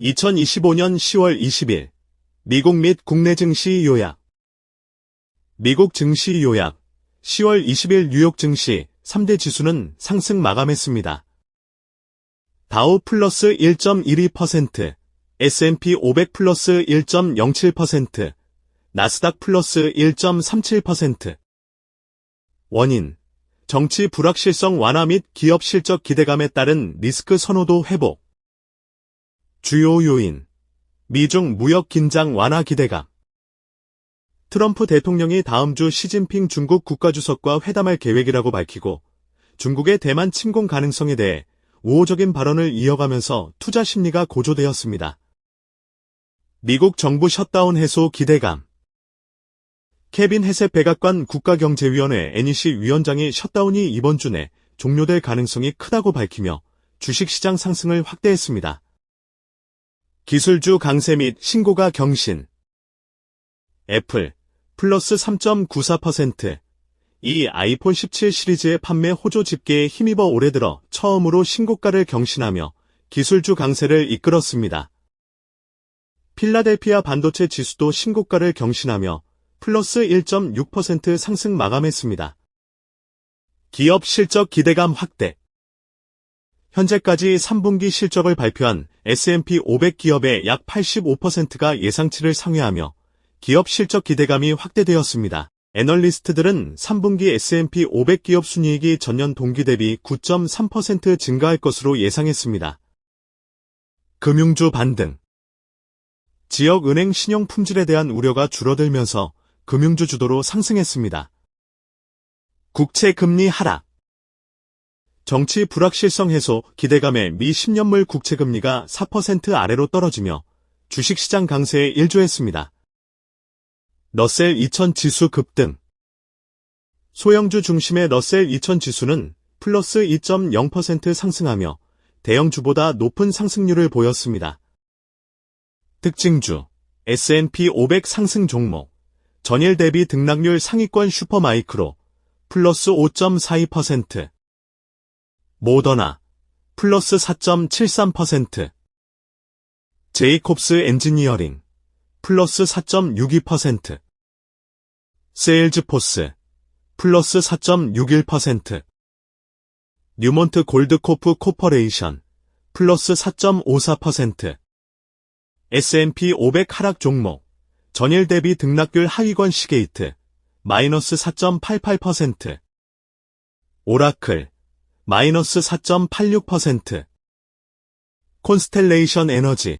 2025년 10월 20일 미국 및 국내 증시 요약 미국 증시 요약 10월 20일 뉴욕 증시 3대 지수는 상승 마감했습니다. 다우 플러스 1.12%, S&P 500 플러스 1.07%, 나스닥 플러스 1.37%. 원인 정치 불확실성 완화 및 기업 실적 기대감에 따른 리스크 선호도 회복. 주요 요인 미중 무역 긴장 완화 기대감 트럼프 대통령이 다음 주 시진핑 중국 국가주석과 회담할 계획이라고 밝히고 중국의 대만 침공 가능성에 대해 우호적인 발언을 이어가면서 투자 심리가 고조되었습니다. 미국 정부 셧다운 해소 기대감 케빈 헤셋 백악관 국가경제위원회 NEC 위원장이 셧다운이 이번 주 내 종료될 가능성이 크다고 밝히며 주식시장 상승을 확대했습니다. 기술주 강세 및 신고가 경신. 애플 플러스 3.94%. 이 아이폰 17 시리즈의 판매 호조 집계에 힘입어 올해 들어 처음으로 신고가를 경신하며 기술주 강세를 이끌었습니다. 필라델피아 반도체 지수도 신고가를 경신하며 플러스 1.6% 상승 마감했습니다. 기업 실적 기대감 확대. 현재까지 3분기 실적을 발표한 S&P 500 기업의 약 85%가 예상치를 상회하며 기업 실적 기대감이 확대되었습니다. 애널리스트들은 3분기 S&P 500 기업 순이익이 전년 동기 대비 9.3% 증가할 것으로 예상했습니다. 금융주 반등 지역 은행 신용 품질에 대한 우려가 줄어들면서 금융주 주도로 상승했습니다. 국채 금리 하락 정치 불확실성 해소 기대감에 미 10년물 국채금리가 4% 아래로 떨어지며 주식시장 강세에 일조했습니다. 러셀 2000 지수 급등 소형주 중심의 러셀 2000 지수는 플러스 2.0% 상승하며 대형주보다 높은 상승률을 보였습니다. 특징주 S&P 500 상승 종목 전일 대비 등락률 상위권 슈퍼마이크로 플러스 5.42% 모더나 플러스 4.73% 제이콥스 엔지니어링 플러스 4.62% 세일즈포스 플러스 4.61% 뉴몬트 골드코프 코퍼레이션 플러스 4.54% S&P 500 하락 종목 전일 대비 등락률 하위권 시게이트 마이너스 4.88% 오라클 마이너스 4.86%. 콘스텔레이션 에너지